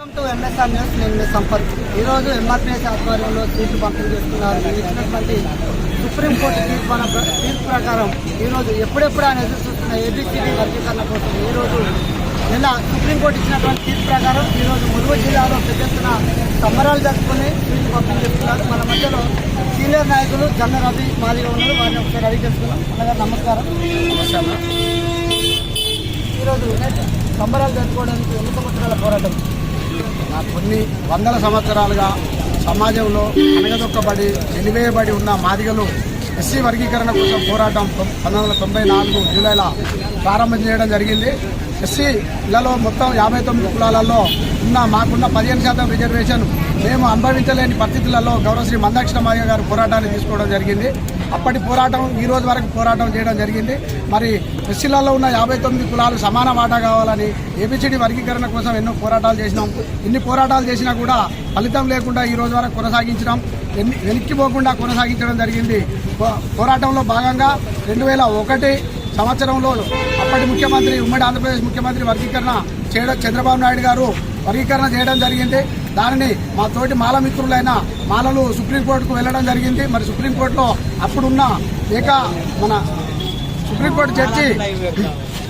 Welcome to MSR news నేను మీ సంపత్. ఈరోజు ఎంఆర్పిఎస్ ఆధ్వర్యంలో సీట్లు పంపిణీ చేస్తున్నారు. ఇచ్చినటువంటి సుప్రీంకోర్టు తీర్పు తీర్పు ప్రకారం ఈరోజు ఎప్పుడెప్పుడు ఆయన ఎదురు చూస్తున్న ఏబిసిడి వర్గీకరణ కోసం ఈరోజు నిన్న సుప్రీంకోర్టు ఇచ్చినటువంటి తీర్పు ప్రకారం ఈరోజు ములుగు జిల్లాలో పెద్ద ఎత్తున సంబరాలు జరుపుకుని సీట్లు పంపిణీ చేస్తున్నారు. మన మధ్యలో సీనియర్ నాయకులు జన్న రవి మాదిగా ఉన్నారు. వారిని ఒకసారి అడిగి తెలుసుకున్నాం అన్నగారు నమస్కారం. ఈరోజు సంబరాలు జరుపుకోవడానికి ఎన్ని సంవత్సరాల పోరాటం కొన్ని వందల సంవత్సరాలుగా సమాజంలో అనగదొక్కబడి వెలివేయబడి ఉన్న మాదిగలు ఎస్సీ వర్గీకరణ కోసం పోరాటం పంతొమ్మిది వందల తొంభై నాలుగు జూలైలో ప్రారంభం చేయడం జరిగింది. ఎస్సీలలో మొత్తం యాభై తొమ్మిది కులాలలో ఉన్న మాకున్న పదిహేను శాతం రిజర్వేషన్ మేము అనుభవించలేని పరిస్థితులలో గౌరవశ్రీ మందాక్షణ మాయ గారు పోరాటాన్ని తీసుకోవడం జరిగింది. అప్పటి పోరాటం ఈ రోజు వరకు పోరాటం చేయడం జరిగింది. మరి ఎస్సీలలో ఉన్న యాభై తొమ్మిది కులాలు సమాన వాటా కావాలని ఏబిసిడి వర్గీకరణ కోసం ఎన్నో పోరాటాలు చేసినాం. ఎన్ని పోరాటాలు చేసినా కూడా ఫలితం లేకుండా ఈ రోజు వరకు కొనసాగించడం ఎన్ని వెనక్కి పోకుండా కొనసాగించడం జరిగింది. పో- పోరాటంలో భాగంగా రెండు వేల ఒకటి సంవత్సరంలో అప్పటి ముఖ్యమంత్రి ఉమ్మడి ఆంధ్రప్రదేశ్ ముఖ్యమంత్రి వర్గీకరణ చేయడం చంద్రబాబు నాయుడు గారు వర్గీకరణ చేయడం జరిగింది. దానిని మా తోటి మాల మిత్రులైన మాలలు సుప్రీంకోర్టుకు వెళ్ళడం జరిగింది. మరి సుప్రీంకోర్టులో అప్పుడున్న ఏక మన సుప్రీంకోర్టు జడ్జి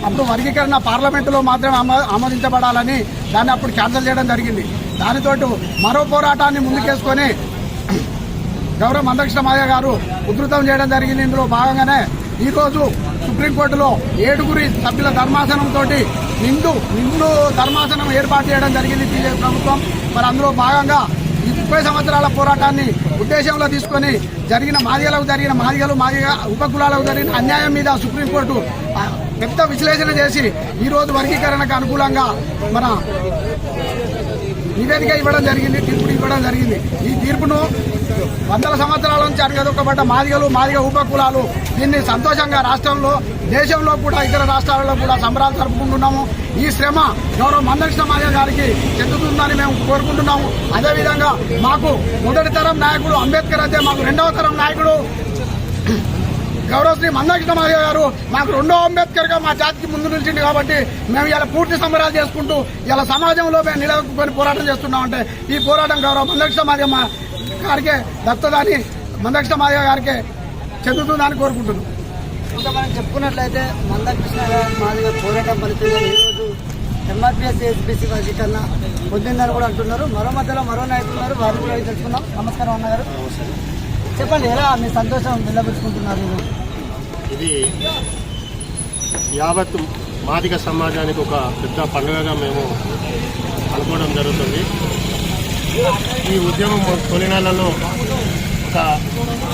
అప్పుడు వర్గీకరణ పార్లమెంటులో మాత్రమే ఆమోదించబడాలని దాన్ని అప్పుడు క్యాన్సిల్ చేయడం జరిగింది. దానితో మరో పోరాటాన్ని ముందుకేసుకొని గౌరవ మందకృష్ణమాయ గారు ఉధృతం చేయడం జరిగింది. ఇందులో భాగంగానే ఈరోజు సుప్రీంకోర్టులో ఏడుగురి సభ్యుల ధర్మాసనంతో నిండు నిండు ధర్మాసనం ఏర్పాటు చేయడం జరిగింది. టీడీపీ ప్రభుత్వం. మరి అందులో భాగంగా ముప్పై సంవత్సరాల పోరాటాన్ని ఉద్దేశంలో తీసుకొని జరిగిన మాదిగలకు జరిగిన మాదిగలు మాదిగ ఉపకులాలకు జరిగిన అన్యాయం మీద సుప్రీంకోర్టు పెద్ద విశ్లేషణ చేసి ఈరోజు వర్గీకరణకు అనుకూలంగా మన నివేదిక ఇవ్వడం జరిగింది తీర్పుని ఇవ్వడం జరిగింది. ఈ తీర్పును వందల సంవత్సరాల నుంచి అడగదొక్కబడ్డ మాదిగలు మాదిగ ఉపకులాలు దీన్ని సంతోషంగా రాష్ట్రంలో దేశంలో కూడా ఇతర రాష్ట్రాలలో కూడా సంబరాలు జరుపుకుంటున్నాము. ఈ శ్రమ గౌరవ మందకృష్ణ సమాజ గారికి చెందుతుందని మేము కోరుకుంటున్నాము. అదేవిధంగా మాకు మొదటి తరం నాయకుడు అంబేద్కర్ అయితే మాకు రెండవ తరం నాయకుడు. గౌరవ శ్రీ మందాకృష్ణ గారు మాకు రెండో అంబేద్కర్గా మా జాతికి ముందు నిలిచింది కాబట్టి మేము ఇలా పూర్తి సంబరాలు చేసుకుంటూ ఇలా సమాజంలో మేము నిలదొక్కుని పోరాటం చేస్తున్నామంటే ఈ పోరాటం గౌరవ మందకృష్ణ మాదిగ గారికే దత్తదాని మందకృష్ణ మాదిగ గారికే చెందుతుందని కోరుకుంటున్నాం. ఇంకా మనం చెప్పుకున్నట్లయితే మందకృష్ణ గారు మాదిగా పోరాటం ఫలితంగా ఈరోజు ఎంఆర్పిఎస్ ఎస్బీసీ వర్గీకరణ పొందిందని కూడా అంటున్నారు. మరో మధ్యలో మరో నాయకులు ఉన్నారు. వారిని కూడా తెలుసుకుందాం. నమస్కారం అన్నగారు చెప్పండి ఎలా మీ సంతోషం నిలబెట్టుకుంటున్నారు? ఇది యావత్ మాదిగ సమాజానికి ఒక పెద్ద పండుగగా మేము అనుకోవడం జరుగుతుంది. ఈ ఉద్యమం తొలినాళ్ళలో ఒక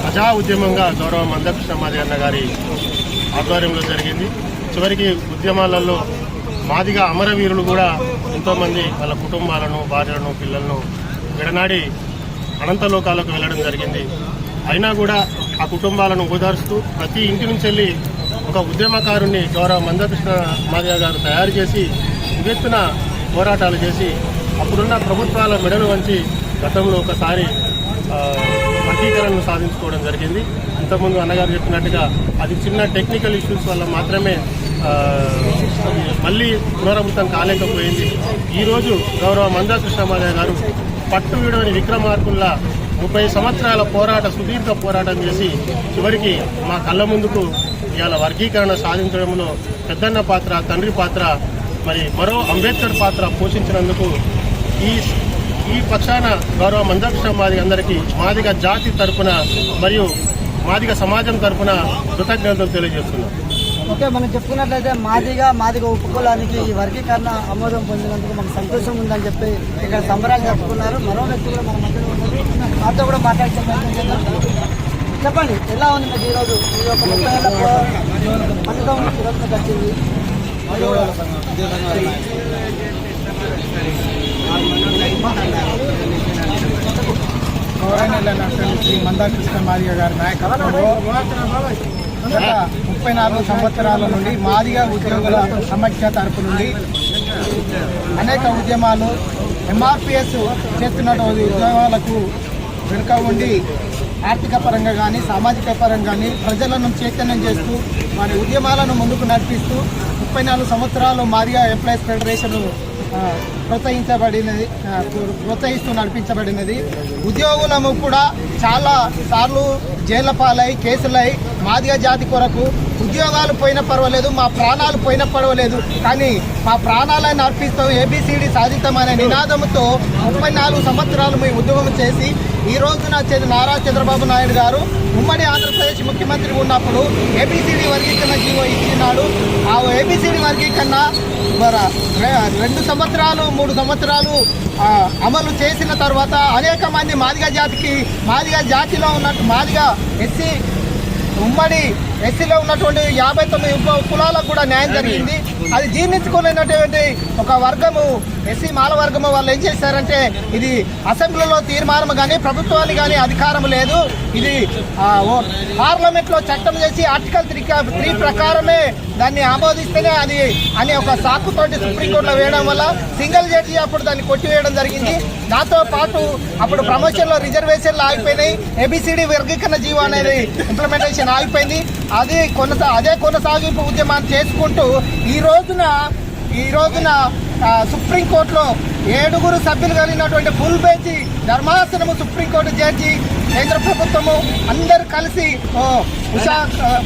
ప్రజా ఉద్యమంగా గౌరవ మందకృష్ణ మాది అన్న గారి ఆధ్వర్యంలో జరిగింది. చివరికి ఉద్యమాలలో మాదిగా అమరవీరులు కూడా ఎంతోమంది వాళ్ళ కుటుంబాలను భార్యలను పిల్లలను విడనాడి అనంతలోకాలకు వెళ్ళడం జరిగింది. అయినా కూడా ఆ కుటుంబాలను ఓదార్స్తూ ప్రతి ఇంటి నుంచి వెళ్ళి ఒక ఉద్యమకారుణ్ణి గౌరవ మందకృష్ణ మాదిగ గారు తయారు చేసి ఉగెత్తున పోరాటాలు చేసి అప్పుడున్న ప్రభుత్వాల మెడలు వంచి గతంలో ఒకసారి వర్గీకరణను సాధించుకోవడం జరిగింది. ఇంతకుముందు అన్నగారు చెప్పినట్టుగా అది చిన్న టెక్నికల్ ఇష్యూస్ వల్ల మాత్రమే మళ్ళీ పునరావృతం కాలేకపోయింది. ఈరోజు గౌరవ మందా కృష్ణమాదయ్య గారు పట్టు విడవని విక్రమార్కుల్లా ముప్పై సంవత్సరాల పోరాట సుదీర్ఘ పోరాటం చేసి చివరికి మా కళ్ళ ముందుకు ఇవాళ వర్గీకరణ సాధించడంలో పెద్దన్న పాత్ర తండ్రి పాత్ర మరి మరో అంబేద్కర్ పాత్ర పోషించినందుకు ఈ ఈ పక్షాన గౌరవ మందకృష్ణ మాదిగ అందరికీ మాదిగ జాతి తరపున మరియు మాదిగ సమాజం తరపున కృతజ్ఞతలు తెలియజేస్తున్నాం. ఓకే మనం చెప్పుకున్నట్లయితే మాదిగా మాదిగా ఉపకులానికి ఈ వర్గీకరణ ఆమోదం పొందినందుకు మాకు సంతోషం ఉందని చెప్పి ఇక్కడ సంబరాలు జరుపుకున్నారు. మరో వ్యక్తి కూడా మన మధ్యలో ఉన్నారు వారితో కూడా మాట్లాడే చెప్పండి ఎలా ఉంది మీకు ఈరోజు? ఈ యొక్క ముప్పై ఏళ్ళ ఈరోజు వచ్చింది గౌరవనీయులైనటువంటి శ్రీ మందాకృష్ణ మాదిగ గారి నాయకత్వంలో గత ముప్పై నాలుగు సంవత్సరాల నుండి మాదిగ ఉద్యోగుల సమాఖ్య తరపు నుండి అనేక ఉద్యమాలు ఎంఆర్పిఎస్ చేస్తున్నటువంటి ఉద్యమాలకు వెనుక ఉండి ఆర్థిక పరంగా కానీ సామాజిక పరంగా కానీ ప్రజలను చైతన్యం చేస్తూ వారి ఉద్యమాలను ముందుకు నడిపిస్తూ ముప్పై నాలుగు సంవత్సరాలు మాదిగా ఎంప్లాయీస్ ఫెడరేషన్ ప్రోత్సహించబడినది ప్రోత్సహిస్తూ నడిపించబడినది. ఉద్యోగులము కూడా చాలా సార్లు జైళ్ళ పాలై కేసులై మాదిగ జాతి కొరకు ఉద్యోగాలు పోయినా పర్వాలేదు మా ప్రాణాలు పోయినా పర్వాలేదు కానీ మా ప్రాణాలను అర్పిస్తాం ఏబిసిడి సాధిస్తామనే నినాదంతో ముప్పై నాలుగు సంవత్సరాలు మేము ఉద్యోగం చేసి ఈ రోజున నారా చంద్రబాబు నాయుడు గారు ఉమ్మడి ఆంధ్రప్రదేశ్ ముఖ్యమంత్రి ఉన్నప్పుడు ఏబిసిడి వర్గీకరణ జీవో ఇచ్చినాడు. ఆ ఏబిసిడి వర్గీకరణ రెండు సంవత్సరాలు మూడు సంవత్సరాలు అమలు చేసిన తర్వాత అనేక మంది మాదిగ జాతికి మాదిగ జాతిలో ఉన్నట్టు మాదిగ ఎస్సీ ఉమ్మడి ఎస్సీలో ఉన్నటువంటి యాభై తొమ్మిది కులాలకు కూడా న్యాయం జరిగింది. అది జీర్ణించుకోలేనటువంటి ఒక వర్గము ఎస్సీ మాల వర్గము వాళ్ళు ఏం చేశారంటే ఇది అసెంబ్లీలో తీర్మానం కానీ ప్రభుత్వాన్ని కానీ అధికారం లేదు. ఇది ఆ, ఓ పార్లమెంట్లో చట్టం చేసి ఆర్టికల్ త్రీ త్రీ ప్రకారమే దాన్ని ఆమోదిస్తేనే అది అని ఒక సాకుతోటి సుప్రీంకోర్టులో వేయడం వల్ల సింగిల్ జడ్జి అప్పుడు దాన్ని కొట్టివేయడం జరిగింది. దాంతో పాటు అప్పుడు ప్రమోషన్లో రిజర్వేషన్లు ఆగిపోయినాయి. ఏబిసిడి వర్గీకరణ జీవో అనేది ఇంప్లిమెంటేషన్ ఆగిపోయింది. అదే కొనసా అదే కొనసాగింపు ఉద్యమాన్ని చేసుకుంటూ ఈ రోజున ఈ రోజున సుప్రీంకోర్టులో ఏడుగురు సభ్యులు కలిగినటువంటి ఫుల్ బెంచ్ ధర్మాసనము సుప్రీంకోర్టు జడ్జి కేంద్ర ప్రభుత్వము అందరు కలిసి ఉషా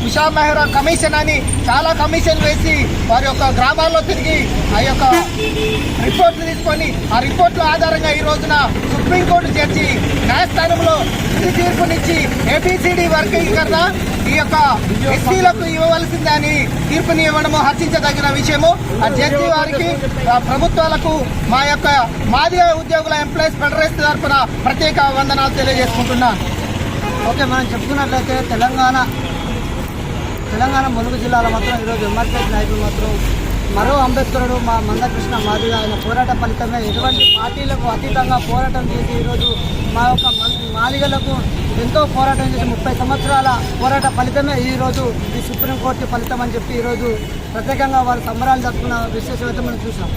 ఉషా మెహ్రా కమిషన్ అని చాలా కమిషన్ వేసి వారి యొక్క గ్రామాల్లో తిరిగి ఆ యొక్క రిపోర్ట్లు తీసుకొని ఆ రిపోర్ట్ల ఆధారంగా ఈ రోజున సుప్రీంకోర్టు జడ్జి న్యాయస్థానంలో తుది తీర్పునిచ్చి వర్కింగ్ వర్గీకరణ ఈ యొక్క ఎస్సీలకు ఇవ్వవలసిందని తీర్పుని ఇవ్వడము హర్షించదగిన విషయము. ఆ జడ్జి వారికి ఆ ప్రభుత్వాలకు మా యొక్క మాదిగ ఉద్యోగుల ఎంప్లాయీస్ ఫెడరేషన్ తరఫున ప్రత్యేక వందనాలు తెలియజేసుకుంటున్నాను ఓకే మనం చెప్పుకున్నట్లయితే తెలంగాణ తెలంగాణ ములుగు జిల్లాలో మాత్రం ఈరోజు ఎంఆర్పీఎస్ నాయకులు మాత్రం మరో అంబేద్కరుడు మా మందకృష్ణ మాదిగా ఆయన పోరాట ఫలితమే ఎటువంటి పార్టీలకు అతీతంగా పోరాటం చేసి ఈరోజు మా యొక్క మాదిగలకు ఎంతో పోరాటం చేసి ముప్పై సంవత్సరాల పోరాట ఫలితమే ఈరోజు ఈ సుప్రీంకోర్టు ఫలితం అని చెప్పి ఈరోజు ప్రత్యేకంగా వారు సంబరాలు జరుపుకున్న విశేషమైతే మనం చూసాం.